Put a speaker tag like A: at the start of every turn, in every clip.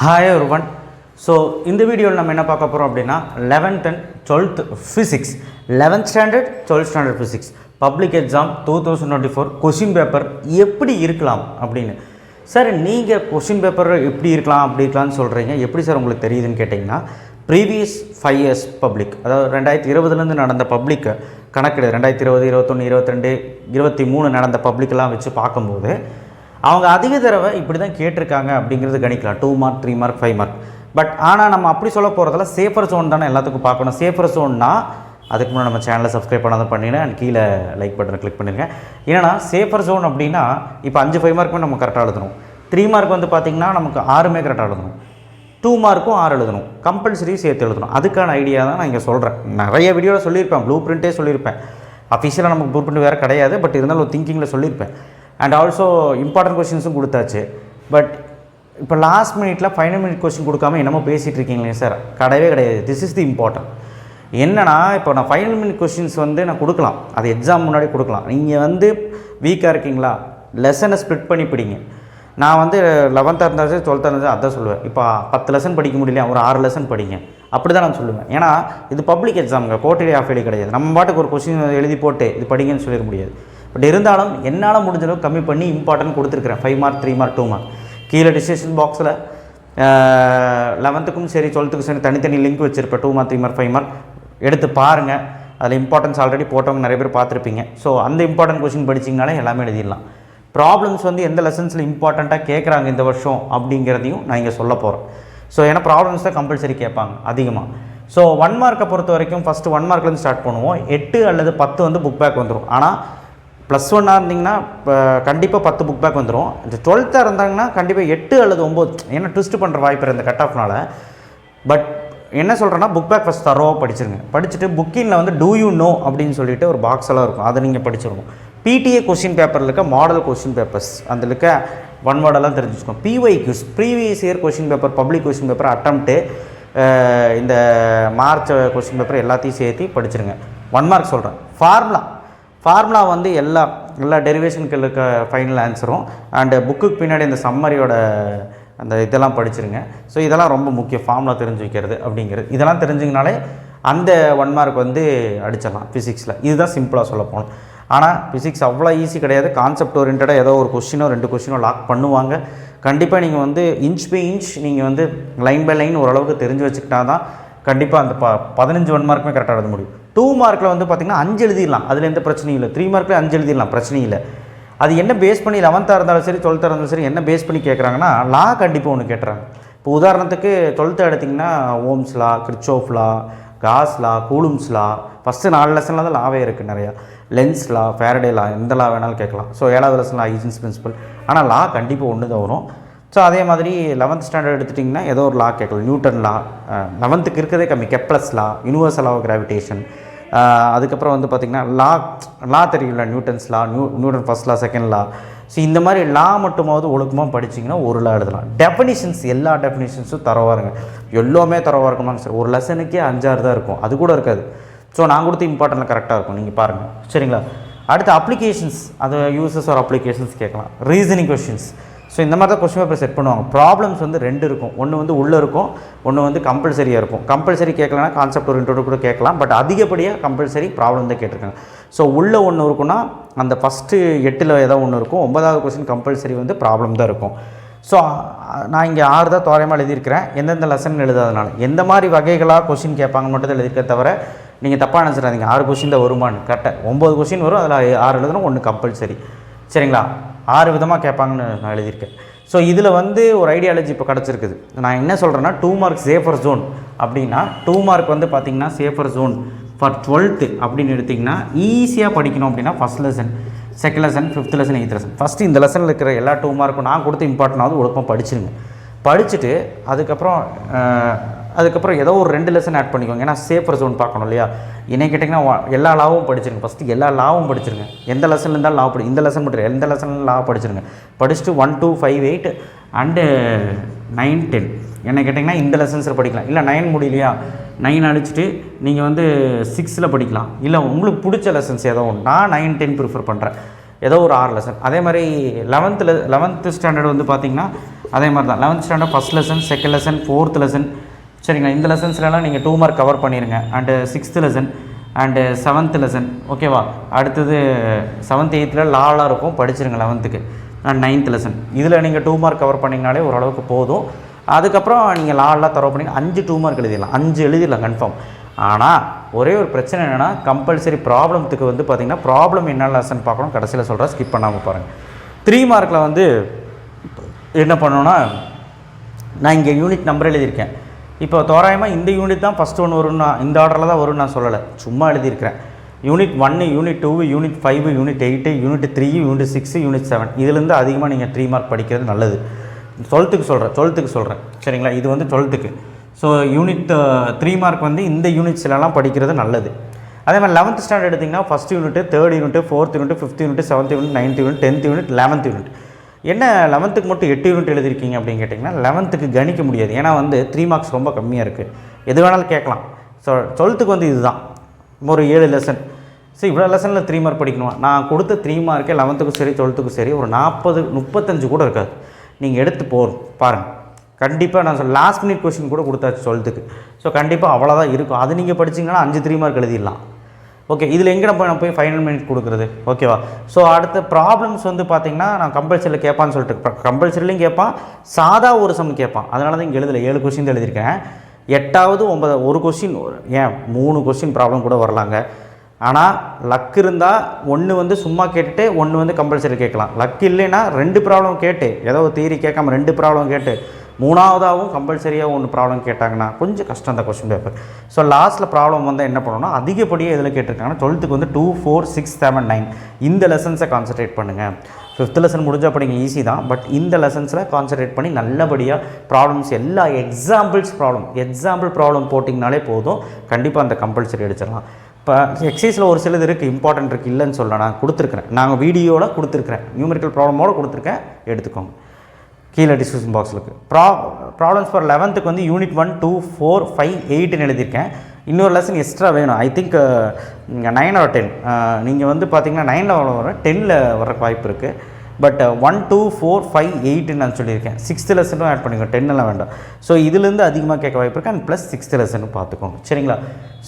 A: Hi ஒருவன் so இந்த வீடியோவில் நம்ம என்ன பார்க்க போகிறோம் அப்படின்னா eleventh and twelfth physics eleventh standard twelfth standard physics public exam two thousand twenty four question paper எப்படி இருக்கலாம் அப்படின்னு. சார் நீங்கள் கொஷின் பேப்பர் எப்படி இருக்கலாம் அப்படி இருக்கலாம்னு சொல்கிறீங்க எப்படி சார் உங்களுக்கு தெரியுதுன்னு கேட்டிங்கன்னா ப்ரீவியஸ் ஃபைவ் இயர்ஸ் பப்ளிக் அதாவது ரெண்டாயிரத்தி இருபதுலேருந்து நடந்த பப்ளிக்கை கணக்கெடு ரெண்டாயிரத்தி இருபது இருபத்தொன்று இருபத்திரெண்டு இருபத்தி மூணு நடந்த பப்ளிக்கெல்லாம் வச்சு பார்க்கும்போது அவங்க அதிக தடவை இப்படி தான் கேட்டிருக்காங்க அப்படிங்கிறது கணிக்கலாம். Two mark three mark five mark but ஆனால் நம்ம அப்படி சொல்ல போகிறதுல சேஃபர் ஜோன் தானே எல்லாத்துக்கும் பார்க்கணும். சேஃபர் ஜோன்னா அதுக்கு முன்னாடி நம்ம சேனலை சப்ஸ்கிரைப் பண்ணாத பண்ணிடுங்க. அண்ட் கீழே லைக் பட்டனை கிளிக் பண்ணிடுங்க. ஏன்னா சேஃபர் ஜோன் அப்படின்னா இப்போ அஞ்சு ஃபைவ் மார்க்குமே நம்ம கரெக்டாக எழுதணும். த்ரீ மார்க் வந்து பார்த்திங்கன்னா நமக்கு ஆறுமே கரெக்டாக எழுதணும். டூ மார்க்கும் ஆறு எழுதணும். கம்பல்சரி சேர்த்து எழுதணும். அதுக்கான ஐடியா தான் நான் இங்கே சொல்கிறேன் நிறைய வீடியோவில் சொல்லியிருப்பேன். ப்ளூ பிரிண்ட்டே சொல்லியிருப்பேன். அஃபிஷியலாக நமக்கு ப்ளூ பிரிண்ட் வேறு கிடையாது. பட் இருந்தாலும் ஒரு திங்கிங்கில் சொல்லியிருப்பேன். அண்ட் ஆல்சோ இம்பார்ட்டன்ட் கொஷின்ஸும் கொடுத்தாச்சு. பட் இப்போ லாஸ்ட் மினிட்ல ஃபைனல் மினிட் கொஸ்டின் கொடுக்காம என்னமோ பேசிகிட்டு இருக்கீங்களே சார் கிடையவே கிடையாது. திஸ் இஸ் தி இம்பார்ட்டன்ட் என்னன்னா இப்போ நான் ஃபைனல் மினிட் கொஷின்ஸ் வந்து நான் கொடுக்கலாம். அது எக்ஸாம் முன்னாடி கொடுக்கலாம். நீங்கள் வந்து வீக்காக இருக்கீங்களா? லெசனை ஸ்ப்ளிட் பண்ணி பிடிங்க. நான் வந்து லெவன்த்தாக இருந்தாலும் டுவெல்த்தாக இருந்தாலும் அதான் சொல்லுவேன். இப்போ பத்து லெசன் படிக்க முடியல ஒரு ஆறு லெசன் படிங்க. அப்படி தான் நான் சொல்லுவேன். ஏன்னா இது பப்ளிக் எக்ஸாமுங்க கோட்டரி ஆஃப் கிடையாது. நம்ம பாட்டுக்கு ஒரு கொஸ்டின் எழுதி போட்டு இது படிங்கன்னு சொல்லிட முடியாது. பட் இருந்தாலும் என்னால் முடிஞ்ச அளவுக்கு கம்மி பண்ணி இம்பார்ட்டன்ட் கொடுத்துருக்குறேன். Five mark three mark two mark கீழே டிசிஷன் பாக்ஸில் லெவன்த்துக்கும் சரி டுவெல்த்துக்கும் சரி தனித்தனி லிங்க் வச்சுருப்பேன். Two mark three mark five mark எடுத்து பாருங்கள் அதில் இம்பார்ட்டன்ஸ் ஆல்ரெடி போட்டவங்க நிறைய பேர் பார்த்துருப்பீங்க. ஸோ அந்த இம்பார்ட்டன்ட் கொஷின் படிச்சிங்கனாலே எல்லாமே எழுதிடலாம். ப்ராப்ளம்ஸ் வந்து எந்த லெசன்ஸில் இம்பார்ட்டண்ட்டாக கேட்குறாங்க இந்த வருஷம் அப்படிங்கிறதையும் நான் இங்கே சொல்ல போகிறேன் ஸோ ஏன்னா ப்ராப்ளம்ஸ் தான் கம்பல்சரி கேட்பாங்க அதிகமாக ஸோ ஒன் மார்க்கை பொறுத்த வரைக்கும் ஃபஸ்ட்டு ஒன் மார்க்லேருந்து ஸ்டார்ட் பண்ணுவோம். எட்டு அல்லது பத்து வந்து புக் பேக் வந்துடும் ஆனால் ப்ளஸ் ஒன்னாக இருந்தீங்கன்னா இப்போ கண்டிப்பாக பத்து புக் பேக் வந்துடும் இந்த டுவெல்த்தாக இருந்தாங்கன்னா கண்டிப்பாக எட்டு அல்லது ஒம்பது ஏன்னா ட்விஸ்ட் பண்ணுற வாய்ப்பு இந்த கட் ஆஃப்னால பட் என்ன சொல்கிறேன்னா புக் பேக் ஃபஸ்ட் தரோவாக படிச்சிருங்க. படிச்சுட்டு புக்கிங்கில் வந்து டூ யூ நோ அப்படின்னு சொல்லிட்டு ஒரு பாக்ஸ் எல்லாம் இருக்கும். அதை நீங்கள் படிச்சிருக்கோம் பிடிஏ கொஷின் பேப்பரில் இருக்க மாடல் கொஷின் பேப்பர்ஸ் அந்த இருக்க ஒன் வேர்டெல்லாம் தெரிஞ்சுக்கோம் P Y Qs previous year question paper public question paper attempt இந்த மார்ச் கொஷின் பேப்பர் எல்லாத்தையும் சேர்த்து படிச்சிருங்க. ஒன் மார்க் சொல்கிறேன் ஃபார்முலா ஃபார்முலா வந்து எல்லா எல்லா டெரிவேஷனுக்கு இருக்க ஃபைனல் ஆன்சரும் அண்டு புக்குக்கு பின்னாடி இந்த சம்மரியோட அந்த இதெல்லாம் படிச்சிருங்க. ஸோ இதெல்லாம் ரொம்ப முக்கியம் ஃபார்முலா தெரிஞ்சு வைக்கிறது அப்படிங்கிறது. இதெல்லாம் தெரிஞ்சிங்கனாலே அந்த ஒன் மார்க் வந்து அடிச்சிடலாம் ஃபிசிக்ஸில் இதுதான் சிம்பிளாக சொல்ல போகணும் ஆனால் ஃபிசிக்ஸ் அவ்வளோ ஈஸி கிடையாது. கான்செப்ட் ஓரியன்டாக ஏதோ ஒரு கொஸ்டினோ ரெண்டு கொஸ்டினோ லாக் பண்ணுவாங்க. கண்டிப்பாக நீங்கள் வந்து இன்ச் பை இன்ச் நீங்கள் வந்து லைன் பை லைன் ஓரளவுக்கு தெரிஞ்சு வச்சுக்கிட்டா தான் கண்டிப்பாக அந்த ப பதினஞ்சு ஒன் மார்க்குமே கரெக்டாக எழுத முடியும். டூ மார்க்கில் வந்து பார்த்திங்கன்னா அஞ்சு எழுதிடலாம். அதில் எந்த பிரச்சனையும் இல்லை. த்ரீ மார்க்கில் அஞ்சு எழுதிடலாம். பிரச்சனையும் இல்லை. அது என்ன பேஸ் பண்ணி லெவன்த்தாக இருந்தாலும் சரி டுவெல்த்தாக இருந்தாலும் சரி என்ன பேஸ் பண்ணி கேட்குறாங்கன்னா லா கண்டிப்பாக ஒன்று கேட்டுறாங்க. இப்போ உதாரணத்துக்கு டுவெல்த்து எடுத்திங்கன்னா Ohm's law Kirchhoff law Gauss law Coulomb's law first நாலு லெசனில் தான் லாவே இருக்குது நிறையா. லென்ஸ் லா ஃபேரடே லா எந்த லா வேணாலும் கேட்கலாம். ஸோ ஏழாவது லெசன் லா ஈஜன்ஸ் பிரின்சிபல் ஆனால் லா கண்டிப்பாக ஒன்று தான் வரும். ஸோ அதே மாதிரி லெவன்த் ஸ்டாண்டர்ட் எடுத்துட்டிங்கன்னா ஏதோ ஒரு லா கேட்கலாம். நியூட்டன் லா லெவன்த்துக்கு இருக்கிறதே கம்மி. Kepler's law universal law of gravitation அதுக்கப்புறம் வந்து பார்த்திங்கன்னா லா லா தெரியும்ல Newton's law new Newton first law second law so இந்த மாதிரி லா மட்டுமாவது ஒழுக்கமாக படிச்சிங்கன்னா ஒரு லா எழுதலாம். டெஃபினிஷன்ஸ் எல்லா டெஃபினிஷன்ஸும் தரவாக இருங்க. எல்லாமே தரவாக இருக்குமாங்க சார் ஒரு லெசனுக்கே அஞ்சாறு தான் இருக்கும். அது கூட இருக்காது. ஸோ நான் கொடுத்த இம்பார்ட்டன்ட் கரெக்டாக இருக்கும். நீங்கள் பாருங்கள் சரிங்களா? அடுத்து அப்ளிகேஷன்ஸ் அது யூசஸ் ஆர் அப்ளிகேஷன்ஸ் கேட்கலாம். ரீசனிங் கொஷின்ஸ் ஸோ இந்த மாதிரி தான் கொஸ்டின் பேப்பர் செட் பண்ணுவாங்க. ப்ராப்ளம்ஸ் வந்து ரெண்டு இருக்கும். ஒன்று வந்து உள்ளே இருக்கும் ஒன்று வந்து கம்பல்சரியாக இருக்கும். கம்பல்சரி கேட்கலனா கான்செப்ட் ஓரியன்டோட கூட கேட்கலாம் பட் அதிகப்படியாக கம்பல்சரி ப்ராப்ளம் தான் கேட்டிருக்காங்க. ஸோ உள்ளே ஒன்று இருக்குன்னா அந்த ஃபஸ்ட்டு எட்டில் ஏதோ ஒன்று இருக்கும். ஒன்பதாவது கொஸ்டின் கம்பல்சரி வந்து ப்ராப்ளம் தான் இருக்கும். ஸோ நான் இங்கே ஆறு தான் தோராயமாக எழுதியிருக்கிறேன். எந்தெந்த லெசன் எழுதாதனால. எந்த மாதிரி வகைகளாக கொஷின் கேட்பாங்க மட்டும் தான் எழுதியிருக்க தவிர நீங்கள் தப்பாக நினச்சிடாதீங்க. ஆறு கொஷின் தான் வருமானு கரெக்டாக ஒம்பது கொஷின் வரும் அதில் ஆறு எழுதணும் ஒன்று கம்பல்சரி சரிங்களா? ஆறு விதமாக கேட்பாங்கன்னு நான் எழுதியிருக்கேன். ஸோ இதில் வந்து ஒரு ஐடியாலஜி இப்போ கிடச்சிருக்குது. நான் என்ன சொல்கிறேன்னா டூ மார்க் சேஃபர் ஜோன் அப்படின்னா டூ மார்க் வந்து பார்த்திங்கன்னா சேஃபர் ஜோன் ஃபார் டுவெல்த்து அப்படின்னு எடுத்திங்கன்னா ஈஸியாக படிக்கணும் அப்படின்னா first lesson second lesson fifth lesson eighth lesson first இந்த லெசனில் இருக்கிற எல்லா டூ மார்க்கும் நான் கொடுத்த இம்பார்ட்டனாவது ஒழுப்பம் படிச்சிருங்க. படிச்சுட்டு அதுக்கப்புறம் அதுக்கப்புறம் ஏதோ ஒரு ரெண்டு லெசன் ஆட் பண்ணிக்கோங்க. ஏன்னா சேஃபர் ஜோன் பார்க்கணும் இல்லையா? என்ன கேட்டிங்கன்னா எல்லா லாவும் படிச்சிருங்க. ஃபஸ்ட்டு எல்லா லாவும் படிச்சிருங்க. எந்த லெசன் இருந்தாலும் லா படி இந்த லெசன் மட்டும் எந்த லெசன் லா படிச்சிருங்க. படிச்சுட்டு one two five eight and nine ten என்ன கேட்டிங்கன்னா இந்த லெசன்ஸில் படிக்கலாம். இல்லை நைன் முடியலையா? நைன் அடிச்சுட்டு நீங்கள் வந்து சிக்ஸில் படிக்கலாம். இல்லை உங்களுக்கு பிடிச்ச லெசன்ஸ் ஏதோ ஒன்று நான் நைன் டென் ப்ரிஃபர் பண்ணுறேன் ஏதோ ஒரு ஆறு லெசன் அதே மாதிரி லெவன்த்தில் லெவன்த்து ஸ்டாண்டர்ட் வந்து பார்த்திங்கன்னா அதே மாதிரி தான் eleventh standard first lesson second lesson fourth lesson சரிங்களா இந்த லெசன்ஸ்லலாம் நீங்கள் டூ மார்க் கவர் பண்ணிடுங்க and sixth lesson and seventh lesson ஓகேவா அடுத்தது செவன்த் எயித்தில் லாலாம் இருக்கும். படிச்சிருங்க லெவன்த்துக்கு அண்ட் நைன்த் லெசன் இதில் நீங்கள் டூ மார்க் கவர் பண்ணிங்கனாலே ஓரளவுக்கு போதும். அதுக்கப்புறம் நீங்கள் லாலாம் தரவு பண்ணி அஞ்சு டூ மார்க் எழுதிடலாம். அஞ்சு எழுதிடலாம் கன்ஃபார்ம் ஆனால் ஒரே ஒரு பிரச்சனை என்னென்னா கம்பல்சரி ப்ராப்ளத்துக்கு வந்து பார்த்திங்கன்னா ப்ராப்ளம் என்ன லெசன் பார்க்கணும் கடைசியில் சொல்கிறேன் ஸ்கிப் பண்ணாமல் பாருங்கள் த்ரீ மார்க்கில் வந்து என்ன பண்ணோன்னா நான் இங்கே யூனிட் நம்பர் எழுதியிருக்கேன். இப்போ தோராயமாக இந்த யூனிட் தான் ஃபஸ்ட் ஒன் வரும்னா நான் இந்த ஆர்டரில் தான் வரும்னு நான் சொல்லலை. சும்மா எழுதியிருக்கிறேன். யூனிட் ஒன்று unit two unit five unit eight unit three unit six unit seven இதுலேருந்து அதிகமாக நீங்கள் த்ரீ மார்க் படிக்கிறது நல்லது. டுவெல்த்துக்கு சொல்கிறேன் டுவெல்த்துக்கு சொல்கிறேன் சரிங்களா? இது வந்து டுவெல்த்துக்கு ஸோ யூனிட் த்ரீ மார்க் வந்து இந்த யூனிட்ஸ்லலாம் படிக்கிறது நல்லது. அதே மாதிரி லெவன்த் ஸ்டாண்டர்ட் எடுத்திங்கன்னா first unit third unit fourth unit fifth unit seventh unit ninth unit tenth unit eleventh unit என்ன லெவன்த்துக்கு மட்டும் எட்டு யூனிட் எழுதிருக்கீங்க அப்படின்னு கேட்டிங்கன்னா லெவன்த்துக்கு கணிக்க முடியாது. ஏன்னா வந்து த்ரீ மார்க்ஸ் ரொம்ப கம்மியாக இருக்குது எது வேணாலும் கேட்கலாம். ஸோ டுவெல்த்துக்கு வந்து இதுதான். ஒரு ஏழு லெசன் ஸோ இவ்வளோ லெசனில் த்ரீ மார்க் படிக்கணுமா? நான் கொடுத்த த்ரீ மார்க்கே லெவன்த்துக்கும் சரி டுவெல்த்துக்கும் சரி ஒரு நாற்பது முப்பத்தஞ்சு கூட இருக்காது. நீங்கள் எடுத்து போகிறோம் பாருங்கள் கண்டிப்பாக நான் சொல் லாஸ்ட் மினிட் கொஸ்டின் கூட கொடுத்தாச்சு டுவெல்த்துக்கு ஸோ கண்டிப்பாக அவ்வளோதான் இருக்கும். அது நீங்கள் படிச்சிங்கன்னா அஞ்சு த்ரீ மார்க் எழுதிடலாம். ஓகே இதில் எங்கே போய் நான் போய் ஃபைனல் மினிட் கொடுக்குறது? ஓகேவா ஸோ அடுத்த ப்ராப்ளம்ஸ் வந்து பார்த்தீங்கன்னா நான் கம்பல்சரியில் கேட்பான்னு சொல்லிட்டு கம்பல்சரிலையும் கேட்பான் சாதா ஒரு சம் கேட்பான் அதனால தான் இங்கே எழுதலை. ஏழு கொஸ்டின் எழுதியிருக்கேன். எட்டாவது ஒன்பது ஒரு கொஸ்டின் ஏன் மூணு கொஸ்டின் ப்ராப்ளம் கூட வரலாங்க. ஆனால் லக் இருந்தால் ஒன்று வந்து சும்மா கேட்டுட்டு ஒன்று வந்து கம்பல்சரி கேட்கலாம். லக் இல்லைன்னா ரெண்டு ப்ராப்ளம் கேட்டு ஏதோ தீரி கேட்காம ரெண்டு ப்ராப்ளம் கேட்டு மூணாவதாகவும் கம்பல்சரியாக ஒன்று ப்ராப்ளம் கேட்டாங்கன்னா கொஞ்சம் கஷ்டம் அந்த கொஸ்டின் பேப்பர் ஸோ லாஸ்ட்டில் ப்ராப்ளம் வந்து என்ன பண்ணணும்னா அதிகப்படியாக இதில் கேட்டிருக்காங்கன்னா டுவெல்த்துக்கு வந்து two four six seven nine இந்த லெசன்ஸை கான்சன்ட்ரேட் பண்ணுங்கள் ஃபிஃப்த் லெசன் முடிஞ்சால் படிங்க ஈஸி தான். பட் இந்த லெசன்ஸில் கான்சன்ட்ரேட் பண்ணி நல்லபடியாக ப்ராப்ளம்ஸ் எல்லா எக்ஸாம்பிள்ஸ் ப்ராப்ளம் எக்ஸாம்பிள் ப்ராப்ளம் போட்டிங்கனாலே போதும். கண்டிப்பாக அந்த கம்பல்சரி எடுத்துடலாம் இப்போ எக்ஸைஸில் ஒரு சிலது இருக்குது இம்பார்ட்டன்ட் இருக்குது இல்லைன்னு சொல்ல நான் கொடுத்துருக்குறேன். நாங்கள் வீடியோவில் கொடுத்துருக்குறேன். நியூமெரிக்கல் ப்ராப்ளமோடு கொடுத்துருக்கேன் எடுத்துக்கோங்க. கீழே டிஸ்கிரிப்ஷன் பாக்ஸில் இருக்குது ப்ரா ப்ராப்ளம்ஸ் ஃபார் லெவன்த்துக்கு வந்து unit one two four five எயிட்னு எழுதியிருக்கேன். இன்னொரு லெசன் எக்ஸ்ட்ரா வேணும். I think nine or ten நீங்கள் வந்து பார்த்தீங்கன்னா நைனில் வர டென்னில் வர வாய்ப்பு இருக்குது but one two four five எயிட்டுன்னு நான் சொல்லியிருக்கேன். சிக்ஸ்த்து லெசனும் ஆட் பண்ணிக்கோங்க டென்னெல்லாம் வேண்டாம். ஸோ இதுலேருந்து அதிகமாக கேட்க வாய்ப்பு இருக்குது அண்ட் ப்ளஸ் சிக்ஸ்த்து லெசனும் பார்த்துக்கோங்க சரிங்களா?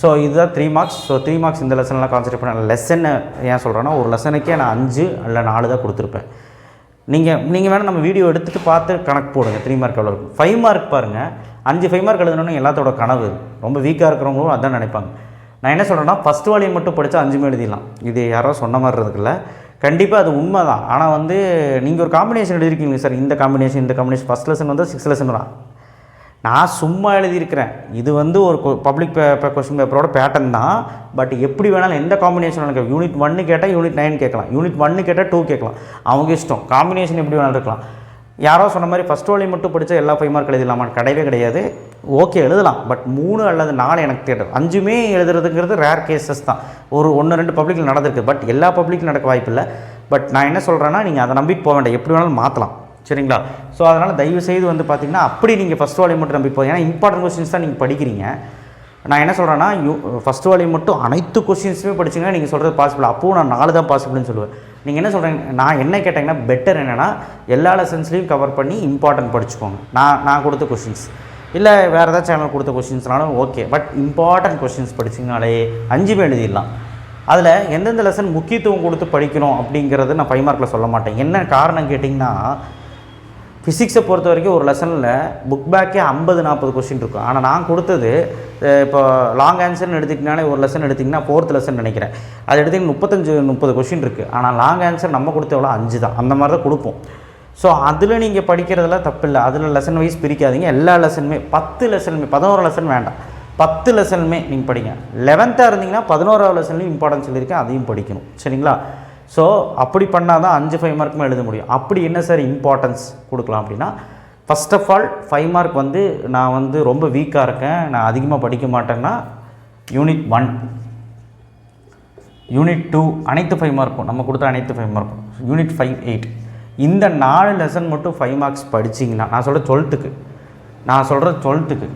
A: ஸோ இதுதான் three marks so three marks இந்த லெசன்லாம் கான்சன்ட்ரேட் பண்ண. லெசன் ஏன் சொல்கிறேன்னா ஒரு லெசனுக்கே நான் அஞ்சு இல்லை நாலு தான் கொடுத்துருப்பேன். நீங்கள் நீங்கள் வேணால் நம்ம வீடியோ எடுத்துகிட்டு பார்த்து கணக்கு போடுங்க. த்ரீ மார்க் எவ்வளோ இருக்கும்? ஃபைவ் மார்க் பாருங்கள் அஞ்சு ஃபைவ் மார்க் எழுதணும்னு எல்லாத்தோட கனவு. ரொம்ப வீக்காக இருக்கிறவங்களும் அதான் நினைப்பாங்க. நான் என்ன சொல்கிறேன்னா ஃபஸ்ட் வாலியம் மட்டும் படித்தா அஞ்சுமே எழுதிடலாம். இது யாரோ சொன்ன மாதிரி இருக்குல்ல கண்டிப்பாக அது உண்மை தான் ஆனால் வந்து நீங்கள் ஒரு காம்பினேஷன் எழுதிருக்கீங்க சார் இந்த காம்பினேஷன் இந்த காம்பினேஷன் ஃபஸ்ட் லெசன் வந்து சிக்ஸ் லெசன் தான் நான் சும்மா எழுதியிருக்கிறேன். இது வந்து ஒரு பப்ளிக் கொஸ்டின் பேப்பரோட பேட்டர்ன் தான். பட் எப்படி வேணாலும் எந்த காம்பினேஷன் எனக்கு யூனிட் ஒன்று கேட்டால் யூனிட் நைன் கேட்கலாம். யூனிட் ஒன்று கேட்டால் டூ கேட்கலாம். அவங்க இஷ்டம். காம்பினேஷன் எப்படி வேணாலும் இருக்கலாம். யாரோ சொன்ன மாதிரி ஃபஸ்ட் வாலியம் மட்டும் படித்தா எல்லா ஃபைவ் மார்க் எழுதலாமா கிடையவே கிடையாது. ஓகே எழுதலாம். பட் மூணு அல்லது நாலு எனக்கு தேட்டர் அஞ்சுமே எழுதுறதுங்கிறது ரேர் கேசஸ் தான். ஒரு ஒன்று ரெண்டு பப்ளிக்கில் நடந்திருக்கு. பட் எல்லா பப்ளிக்கும் நடக்க வாய்ப்பில்லை. பட் நான் என்ன சொல்கிறேன்னா நீங்கள் அதை நம்பிட்டு போக வேண்டாம். எப்படி வேணாலும் மாற்றலாம் சரிங்களா? ஸோ அதனால் தயவு செய்து வந்து பார்த்தீங்கன்னா அப்படி நீங்கள் ஃபஸ்ட் வாலி மட்டும் நம்பி போய் ஏன்னா இம்பார்ட்டன்ட் கொஸ்டின்ஸ் தான் நீங்கள் படிக்கிறீங்க. நான் என்ன சொல்கிறேன்னா யூ ஃபஸ்ட் வாலி மட்டும் அனைத்து கொஸ்டின்ஸுமே படிச்சிங்கன்னா நீங்கள் சொல்கிறது பாசிபிள் அப்போவும் நான் நாலு தான் பாசிபிள்னு சொல்லுவேன். நீங்கள் என்ன சொல்கிறீங்க நான் என்ன கேட்டீங்கன்னா பெட்டர் என்னென்னா எல்லா லெசன்ஸ்லையும் கவர் பண்ணி இம்பார்ட்டன்ட் படிச்சுக்கோங்க. நான் நான் கொடுத்த கொஸ்டின்ஸ் இல்லை வேறு ஏதாவது சேனல் கொடுத்த கொஸ்டின்ஸ்னாலும் ஓகே பட் இம்பார்ட்டன்ட் கொஸ்டின்ஸ் படிச்சிங்கனாலே அஞ்சுமே எழுதிடலாம். அதில் எந்தெந்த லெசன் முக்கியத்துவம் கொடுத்து படிக்கணும் அப்படிங்கிறது நான் ஃபைவ் மார்க்கில் சொல்ல மாட்டேன். என்ன காரணம் கேட்டிங்கன்னா ஃபிசிக்ஸை பொறுத்த வரைக்கும் ஒரு லெசனில் புக் பேக்கே ஐம்பது நாற்பது கொஸ்டின் இருக்கும். ஆனால் நான் கொடுத்தது இப்போ லாங் ஆன்சர்னு எடுத்துக்கிட்டாலே ஒரு லெசன் எடுத்திங்கன்னா ஃபோர்த் லெசன் நினைக்கிறேன். அது எடுத்திங்கன்னா முப்பத்தஞ்சு முப்பது கொஸ்டின் இருக்குது ஆனால் லாங் ஆன்சர் நம்ம கொடுத்த எவ்வளோ அஞ்சு தான். அந்த மாதிரி தான் கொடுப்போம். ஸோ அதில் நீங்கள் படிக்கிறதுல தப்பில்லை. அதில் லெசன் வைஸ் பிரிக்காதீங்க. எல்லா லெசனுமே பத்து லெசனுமே பதினோரு லெசன் வேண்டாம். பத்து லெசனுமே நீங்கள் படிங்க. லெவன்த்தாக இருந்தீங்கன்னா பதினோராவது லெசன்லையும் இம்பார்ட்டன்ஸ் சொல்லியிருக்கேன். அதையும் படிக்கணும். சரிங்களா? ஸோ அப்படி பண்ணால் தான் அஞ்சு ஃபைவ் மார்க்குமே எழுத முடியும். அப்படி என்ன சார் இம்பார்ட்டன்ஸ் கொடுக்கலாம் அப்படின்னா first of all five mark வந்து நான் வந்து ரொம்ப வீக்காக இருக்கேன். நான் அதிகமாக படிக்க மாட்டேன்னா யூனிட் ஒன் யூனிட் டூ அனைத்து ஃபைவ் மார்க்கும் நம்ம கொடுத்த அனைத்து ஃபைவ் மார்க்கும் யூனிட் ஃபைவ் எயிட் இந்த நாலு லெசன் மட்டும் ஃபைவ் மார்க்ஸ் படிச்சிங்கன்னா நான் சொல்கிற டுவெல்த்துக்கு நான் சொல்கிற டுவெல்த்துக்கு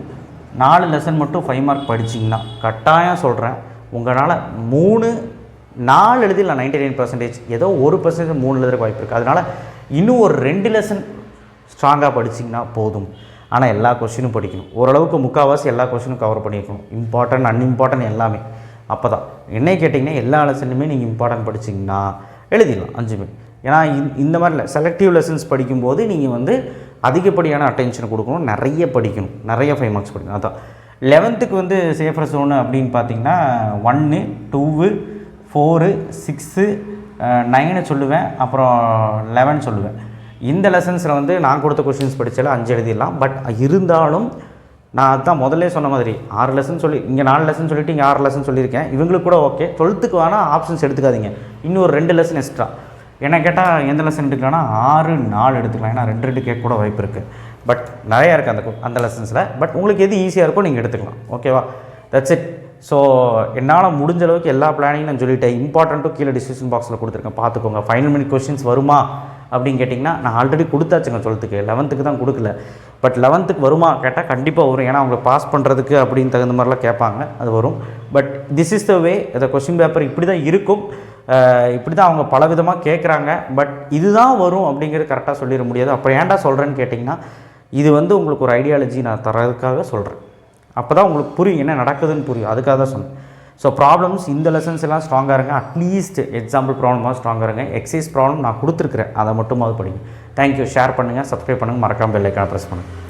A: நாலு லெசன் மட்டும் ஃபைவ் மார்க் படிச்சிங்கன்னா கட்டாயம் சொல்கிறேன் உங்களால் மூணு நாலு எழுதிடலாம் நைன்டி நைன் பர்சன்டேஜ் ஏதோ ஒரு பர்சன்டேஜ் மூணு எழுதுறதுக்கு வாய்ப்பு இருக்குது அதனால் இன்னும் ஒரு ரெண்டு லெசன் ஸ்ட்ராங்காக படிச்சிங்கன்னா போதும். ஆனால் எல்லா கொஷினும் படிக்கணும். ஓரளவுக்கு முக்கால்வாசி எல்லா கொஷினும் கவர் பண்ணியிருக்கணும். இம்பார்ட்டன்ட் அன்இம்பார்ட்டன்ட் எல்லாமே. அப்போ தான் என்னை கேட்டிங்கன்னா எல்லா லெசனுமே நீங்கள் இம்பார்ட்டன்ட் படிச்சிங்கன்னா எழுதிடலாம். அஞ்சுமே ஏன்னா இந்த- இந்த மாதிரி இல்லை செலக்டிவ் லெசன்ஸ் படிக்கும்போது நீங்கள் வந்து அதிகப்படியான அட்டென்ஷன் கொடுக்கணும். நிறைய படிக்கணும். நிறைய ஃபைவ் மார்க்ஸ் படிக்கணும். அதான். லெவன்த்துக்கு வந்து சேஃபர் ஜோனு அப்படின்னு பார்த்தீங்கன்னா ஒன்று டூவு ஃபோரு சிக்ஸு நைனு சொல்லுவேன் அப்புறம் லெவன் சொல்லுவேன். இந்த லெசன்ஸில் வந்து நான் கொடுத்த கொஷின்ஸ் படித்தாலும் அஞ்சு எழுதிடலாம். பட் இருந்தாலும் நான் அதான் முதல்ல சொன்ன மாதிரி ஆறு லெசன் சொல்லி இங்கே நாலு லெசன் சொல்லிட்டு இங்கே ஆறு லெசன் சொல்லியிருக்கேன். இவங்களுக்கு கூட ஓகே. டுவெல்த்துக்கு வேணால் ஆப்ஷன்ஸ் எடுத்துக்காதீங்க. இன்னொரு ரெண்டு லெசன் எக்ஸ்ட்ரா என்ன கேட்டால் எந்த லெசன் எடுக்கலாம்னா ஆறு நாலு எடுத்துக்கலாம். ஏன்னா ரெண்டு ரெண்டு கேட்க கூட வாய்ப்பு இருக்குது பட் நிறையா இருக்குது அந்த கு- அந்த லெசன்ஸில் பட் உங்களுக்கு எது ஈஸியாக இருக்கோ நீங்கள் எடுத்துக்கலாம். ஓகேவா? தட்ஸ் இட் ஸோ என்னால் முடிஞ்ச அளவுக்கு எல்லா பிளானையும் நான் சொல்லிட்டேன். இம்பார்ட்டண்ட்டும் கீழே டிஸ்கிரிப்ஷன் பாக்ஸில் கொடுத்துருக்கேன். பார்த்துக்கோங்க. ஃபைனல் மினிட் கொஸ்டின்ஸ் வருமா? அப்படின்னு கேட்டிங்கன்னா நான் ஆல்ரெடி கொடுத்தாச்சுங்க டுவெல்த்துக்கு லெவன்த்துக்கு தான் கொடுக்கல. பட் லெவன்த்துக்கு வருமா? கேட்டால் கண்டிப்பாக வரும். ஏன்னா அவங்க பாஸ் பண்ணுறதுக்கு அப்படின்னு தகுந்த மாதிரிலாம் கேட்பாங்க. அது வரும். But this is the way இந்த கொஸ்டின் பேப்பர் இப்படி தான் இருக்கும். இப்படி தான் அவங்க பலவிதமாக கேட்குறாங்க பட் இதுதான் வரும் அப்படிங்கிறது கரெக்டாக சொல்லிட முடியாது. அப்போ ஏன்டா சொல்கிறேன்னு கேட்டிங்கன்னா இது வந்து உங்களுக்கு ஒரு ஐடியாலஜி நான் தரதுக்காக சொல்கிறேன் அப்போ தான் உங்களுக்கு புரியும் என்ன நடக்குதுன்னு புரியும். அதுக்காக தான் சொன்னேன். ஸோ ப்ராப்ளம்ஸ் இந்த லெசன்ஸ் எல்லாம் ஸ்ட்ராங்காக இருங்க. அட்லீஸ்ட் எக்ஸாம்பிள் ப்ராப்ளமாக ஸ்ட்ராங்காக இருங்க. எக்ஸைஸ் ப்ராப்ளம் நான் கொடுத்துருக்குறேன். அதை மட்டுமாவது படிங்க. தேங்க்யூ ஷேர் பண்ணுங்கள் சப்ஸ்கிரைப் பண்ணுங்கள் மறக்காமல் பெல்லைக்கான ப்ரெஸ் பண்ணுங்கள்